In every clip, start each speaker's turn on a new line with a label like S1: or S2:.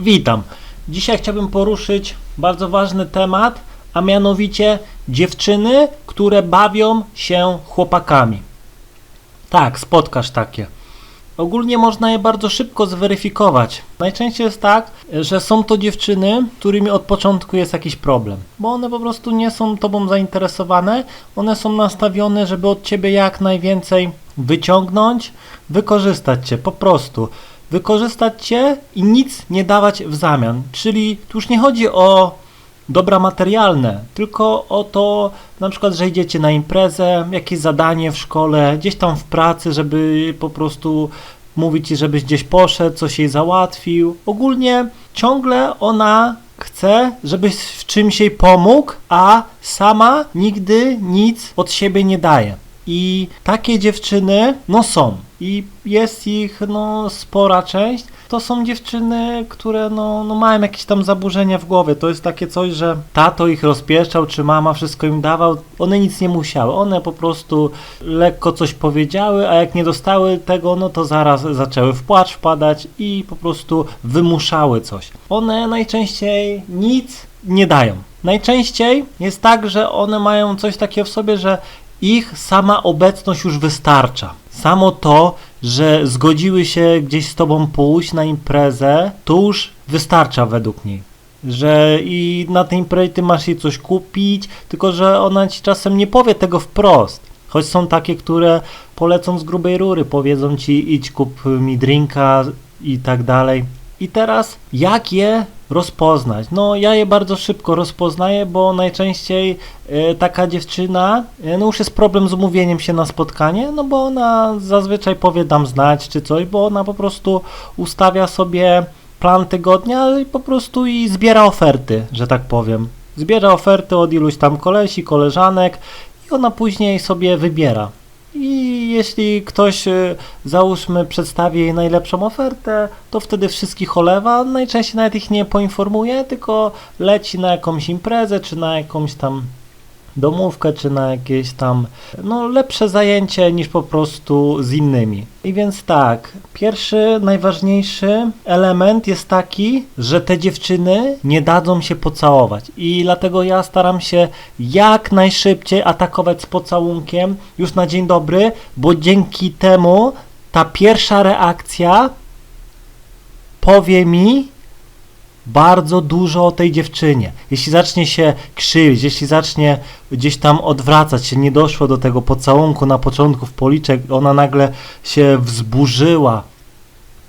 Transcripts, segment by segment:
S1: Witam. Dzisiaj chciałbym poruszyć bardzo ważny temat, a mianowicie dziewczyny, które bawią się chłopakami. Tak, spotkasz takie. Ogólnie można je bardzo szybko zweryfikować. Najczęściej jest tak, że są to dziewczyny, którymi od początku jest jakiś problem, bo one po prostu nie są tobą zainteresowane, one są nastawione, żeby od ciebie jak najwięcej wyciągnąć, wykorzystać cię po prostu. Wykorzystać cię i nic nie dawać w zamian. Czyli tu już nie chodzi o dobra materialne, tylko o to na przykład, że idziecie na imprezę, jakieś zadanie w szkole, gdzieś tam w pracy, żeby po prostu mówić ci, żebyś gdzieś poszedł, coś jej załatwił. Ogólnie ciągle ona chce, żebyś w czymś jej pomógł, a sama nigdy nic od siebie nie daje. I takie dziewczyny, no są. I jest ich, no, spora część. To są dziewczyny, które, no, no mają jakieś tam zaburzenia w głowie. To jest takie coś, że tato ich rozpieszczał, czy mama wszystko im dawał. One nic nie musiały. One po prostu lekko coś powiedziały, a jak nie dostały tego, no to zaraz zaczęły w płacz wpadać i po prostu wymuszały coś. One najczęściej nic nie dają. Najczęściej jest tak, że one mają coś takiego w sobie, że ich sama obecność już wystarcza. Samo to, że zgodziły się gdzieś z tobą pójść na imprezę, to już wystarcza według niej. Że i na tej imprezie ty masz jej coś kupić, tylko że ona ci czasem nie powie tego wprost. Choć są takie, które polecą z grubej rury, powiedzą ci idź kup mi drinka i tak dalej. I teraz jak je rozpoznać? No ja je bardzo szybko rozpoznaję, bo najczęściej e, taka dziewczyna, e, no już jest problem z umówieniem się na spotkanie, no bo ona zazwyczaj powie dam znać czy coś, bo ona po prostu ustawia sobie plan tygodnia i po prostu i zbiera oferty, że tak powiem. Zbiera oferty od iluś tam kolesi, koleżanek i ona później sobie wybiera. I jeśli ktoś, y, załóżmy, przedstawi jej najlepszą ofertę, to wtedy wszystkich olewa. Najczęściej nawet ich nie poinformuje, tylko leci na jakąś imprezę, czy na jakąś tam domówkę, czy na jakieś tam no, lepsze zajęcie niż po prostu z innymi. I więc tak, pierwszy, najważniejszy element jest taki, że te dziewczyny nie dadzą się pocałować. I dlatego ja staram się jak najszybciej atakować z pocałunkiem już na dzień dobry, bo dzięki temu ta pierwsza reakcja powie mi, bardzo dużo o tej dziewczynie. Jeśli zacznie się krzywić, jeśli zacznie gdzieś tam odwracać się, nie doszło do tego pocałunku na początku w policzek, ona nagle się wzburzyła,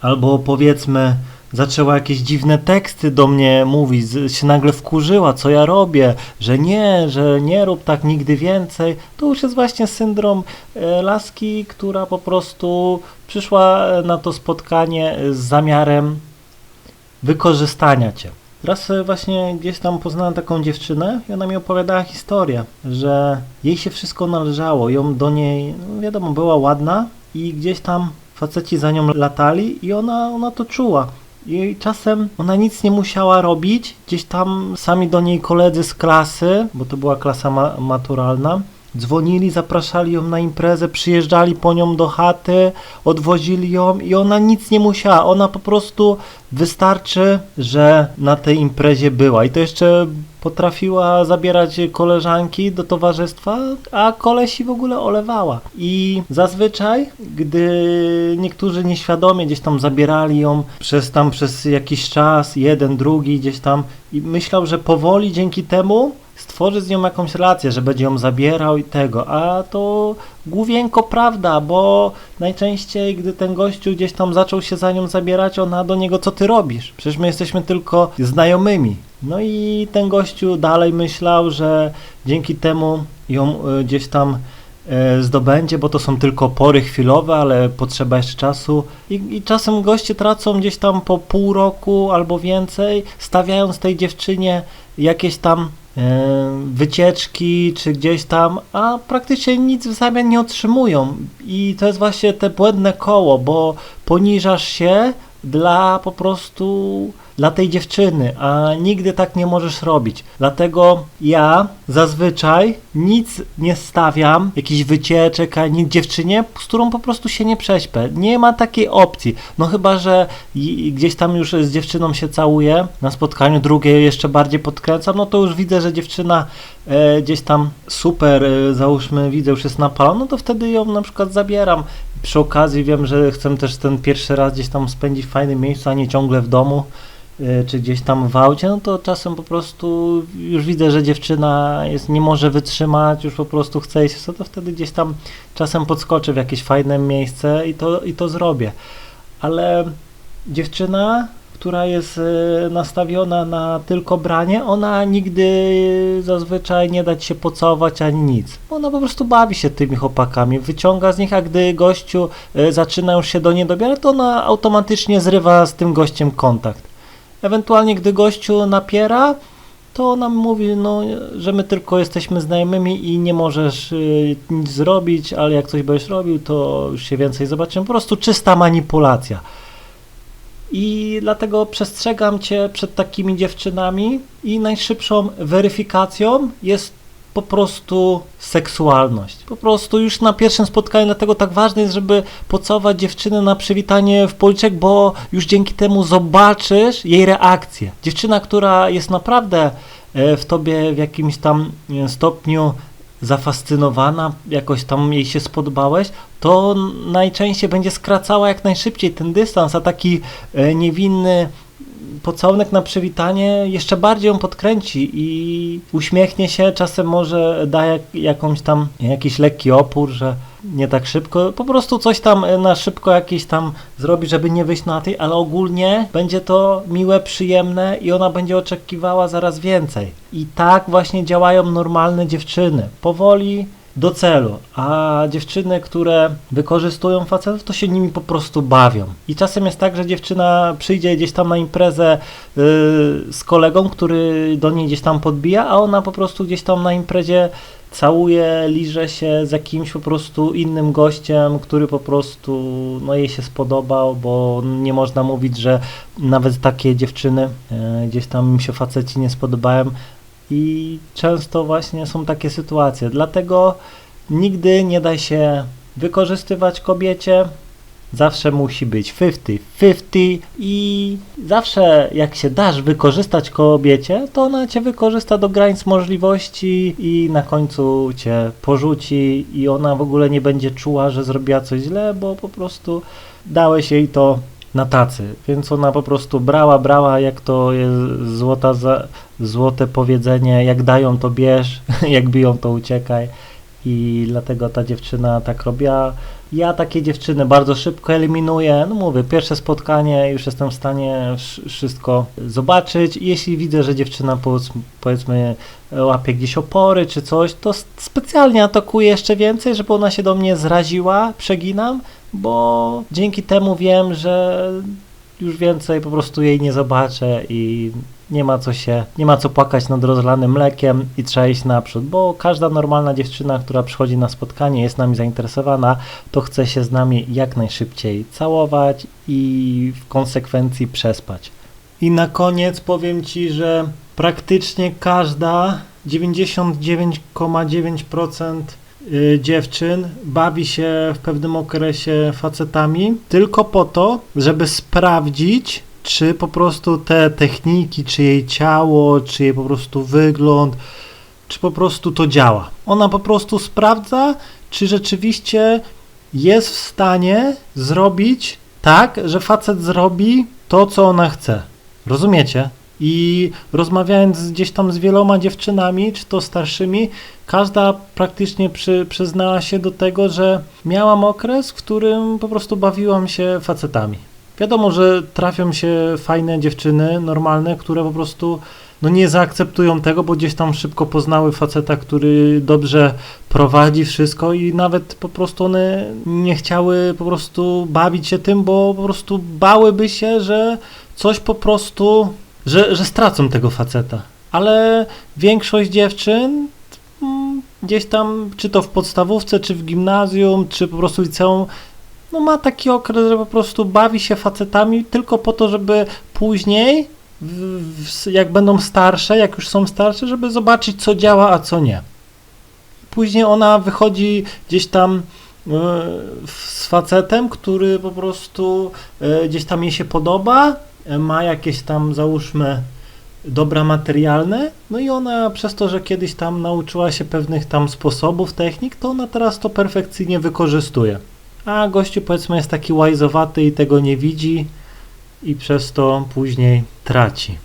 S1: albo powiedzmy zaczęła jakieś dziwne teksty do mnie mówić, się nagle wkurzyła, co ja robię, że nie, że nie rób tak nigdy więcej, to już jest właśnie syndrom e, laski, która po prostu przyszła e, na to spotkanie z zamiarem wykorzystania cię. Raz sobie właśnie gdzieś tam poznałem taką dziewczynę i ona mi opowiadała historię, że jej się wszystko należało, ją do niej, no wiadomo, była ładna i gdzieś tam faceci za nią latali i ona, ona to czuła. I czasem ona nic nie musiała robić, gdzieś tam sami do niej koledzy z klasy, bo to była klasa ma- maturalna, dzwonili, zapraszali ją na imprezę, przyjeżdżali po nią do chaty, odwozili ją i ona nic nie musiała. Ona po prostu wystarczy, że na tej imprezie była. I to jeszcze potrafiła zabierać koleżanki do towarzystwa, a kolesi w ogóle olewała. I zazwyczaj, gdy niektórzy nieświadomie gdzieś tam zabierali ją przez tam przez jakiś czas, jeden, drugi gdzieś tam i myślał, że powoli dzięki temu stworzy z nią jakąś relację, że będzie ją zabierał i tego, a to główienko prawda, bo najczęściej, gdy ten gościu gdzieś tam zaczął się za nią zabierać, ona do niego, co ty robisz? Przecież my jesteśmy tylko znajomymi. No i ten gościu dalej myślał, że dzięki temu ją y, gdzieś tam e, zdobędzie, bo to są tylko pory chwilowe, ale potrzeba jeszcze czasu. I, I czasem goście tracą gdzieś tam po pół roku albo więcej, stawiając tej dziewczynie jakieś tam e, wycieczki czy gdzieś tam, a praktycznie nic w zamian nie otrzymują. I to jest właśnie te błędne koło, bo poniżasz się dla po prostu dla tej dziewczyny, a nigdy tak nie możesz robić. Dlatego ja zazwyczaj nic nie stawiam, jakichś wycieczek, ani dziewczynie, z którą po prostu się nie prześpę. Nie ma takiej opcji. No chyba, że gdzieś tam już z dziewczyną się całuję na spotkaniu, drugie jeszcze bardziej podkręcam, no to już widzę, że dziewczyna e, gdzieś tam super, e, załóżmy, widzę, już jest napalona, no to wtedy ją na przykład zabieram. Przy okazji wiem, że chcę też ten pierwszy raz gdzieś tam spędzić w fajnym miejscu, a nie ciągle w domu czy gdzieś tam w aucie, no to czasem po prostu już widzę, że dziewczyna jest, nie może wytrzymać, już po prostu chce iść, to wtedy gdzieś tam czasem podskoczę w jakieś fajne miejsce i to, i to zrobię. Ale dziewczyna, która jest y, nastawiona na tylko branie, ona nigdy zazwyczaj nie dać się pocałować ani nic. Ona po prostu bawi się tymi chłopakami, wyciąga z nich, a gdy gościu y, zaczyna już się do niej dobierać, to ona automatycznie zrywa z tym gościem kontakt. Ewentualnie gdy gościu napiera, to ona mówi, no, że my tylko jesteśmy znajomymi i nie możesz y, nic zrobić, ale jak coś będziesz robił, to już się więcej zobaczymy. Po prostu czysta manipulacja. I dlatego przestrzegam Cię przed takimi dziewczynami i najszybszą weryfikacją jest po prostu seksualność. Po prostu już na pierwszym spotkaniu, dlatego tak ważne jest, żeby pocałować dziewczynę na przywitanie w policzek, bo już dzięki temu zobaczysz jej reakcję. Dziewczyna, która jest naprawdę e, w tobie w jakimś tam e, stopniu zafascynowana, jakoś tam jej się spodobałeś, to najczęściej będzie skracała jak najszybciej ten dystans, a taki e, niewinny pocałunek na przywitanie jeszcze bardziej ją podkręci i uśmiechnie się, czasem może da jak, jakąś tam, jakiś lekki opór, że nie tak szybko, po prostu coś tam na szybko jakieś tam zrobi, żeby nie wyjść na tej, ale ogólnie będzie to miłe, przyjemne i ona będzie oczekiwała zaraz więcej. I tak właśnie działają normalne dziewczyny. Powoli do celu, a dziewczyny, które wykorzystują facetów, to się nimi po prostu bawią. I czasem jest tak, że dziewczyna przyjdzie gdzieś tam na imprezę yy, z kolegą, który do niej gdzieś tam podbija, a ona po prostu gdzieś tam na imprezie całuje, liże się z jakimś po prostu innym gościem, który po prostu no, jej się spodobał, bo nie można mówić, że nawet takie dziewczyny yy, gdzieś tam im się faceci nie spodobają, i często właśnie są takie sytuacje. Dlatego nigdy nie da się wykorzystywać kobiecie. Zawsze musi być 50-50 i zawsze jak się dasz wykorzystać kobiecie, to ona cię wykorzysta do granic możliwości i na końcu cię porzuci i ona w ogóle nie będzie czuła, że zrobiła coś źle, bo po prostu dałeś jej to na tacy, więc ona po prostu brała, brała, jak to jest złota za, złote powiedzenie, jak dają to bierz, jak biją to uciekaj. I dlatego ta dziewczyna tak robiła. Ja takie dziewczyny bardzo szybko eliminuję, no mówię, pierwsze spotkanie, już jestem w stanie wszystko zobaczyć. Jeśli widzę, że dziewczyna powiedzmy łapie gdzieś opory czy coś, to specjalnie atakuję jeszcze więcej, żeby ona się do mnie zraziła, przeginam, bo dzięki temu wiem, że już więcej po prostu jej nie zobaczę i nie ma co się, nie ma co płakać nad rozlanym mlekiem i trzeba iść naprzód, bo każda normalna dziewczyna, która przychodzi na spotkanie, jest nami zainteresowana, to chce się z nami jak najszybciej całować i w konsekwencji przespać. I na koniec powiem Ci, że praktycznie każda 99,9% y, dziewczyn bawi się w pewnym okresie facetami tylko po to, żeby sprawdzić, czy po prostu te techniki, czy jej ciało, czy jej po prostu wygląd, czy po prostu to działa. Ona po prostu sprawdza, czy rzeczywiście jest w stanie zrobić tak, że facet zrobi to, co ona chce. Rozumiecie? I rozmawiając gdzieś tam z wieloma dziewczynami, czy to starszymi, każda praktycznie przy, przyznała się do tego, że miałam okres, w którym po prostu bawiłam się facetami. Wiadomo, że trafią się fajne dziewczyny, normalne, które po prostu no nie zaakceptują tego, bo gdzieś tam szybko poznały faceta, który dobrze prowadzi wszystko i nawet po prostu one nie chciały po prostu bawić się tym, bo po prostu bałyby się, że coś po prostu, że, że stracą tego faceta. Ale większość dziewczyn mm, gdzieś tam, czy to w podstawówce, czy w gimnazjum, czy po prostu liceum, no ma taki okres, że po prostu bawi się facetami tylko po to, żeby później jak będą starsze, jak już są starsze, żeby zobaczyć, co działa, a co nie. Później ona wychodzi gdzieś tam e, z facetem, który po prostu e, gdzieś tam jej się podoba, e, ma jakieś tam, załóżmy, dobra materialne, no i ona przez to, że kiedyś tam nauczyła się pewnych tam sposobów, technik, to ona teraz to perfekcyjnie wykorzystuje. A gościu powiedzmy jest taki łajzowaty i tego nie widzi i przez to później traci.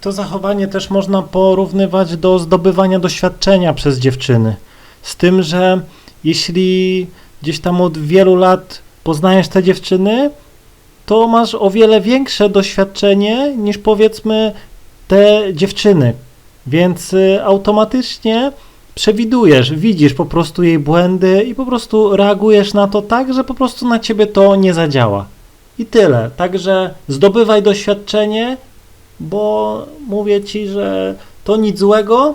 S1: To zachowanie też można porównywać do zdobywania doświadczenia przez dziewczyny. Z tym, że jeśli gdzieś tam od wielu lat poznajesz te dziewczyny, to masz o wiele większe doświadczenie niż powiedzmy te dziewczyny. Więc y, automatycznie przewidujesz, widzisz po prostu jej błędy i po prostu reagujesz na to tak, że po prostu na ciebie to nie zadziała. I tyle. Także zdobywaj doświadczenie, bo mówię ci, że to nic złego,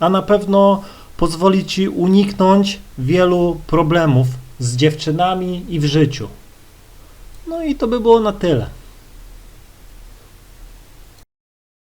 S1: a na pewno pozwoli ci uniknąć wielu problemów z dziewczynami i w życiu. No i to by było na tyle.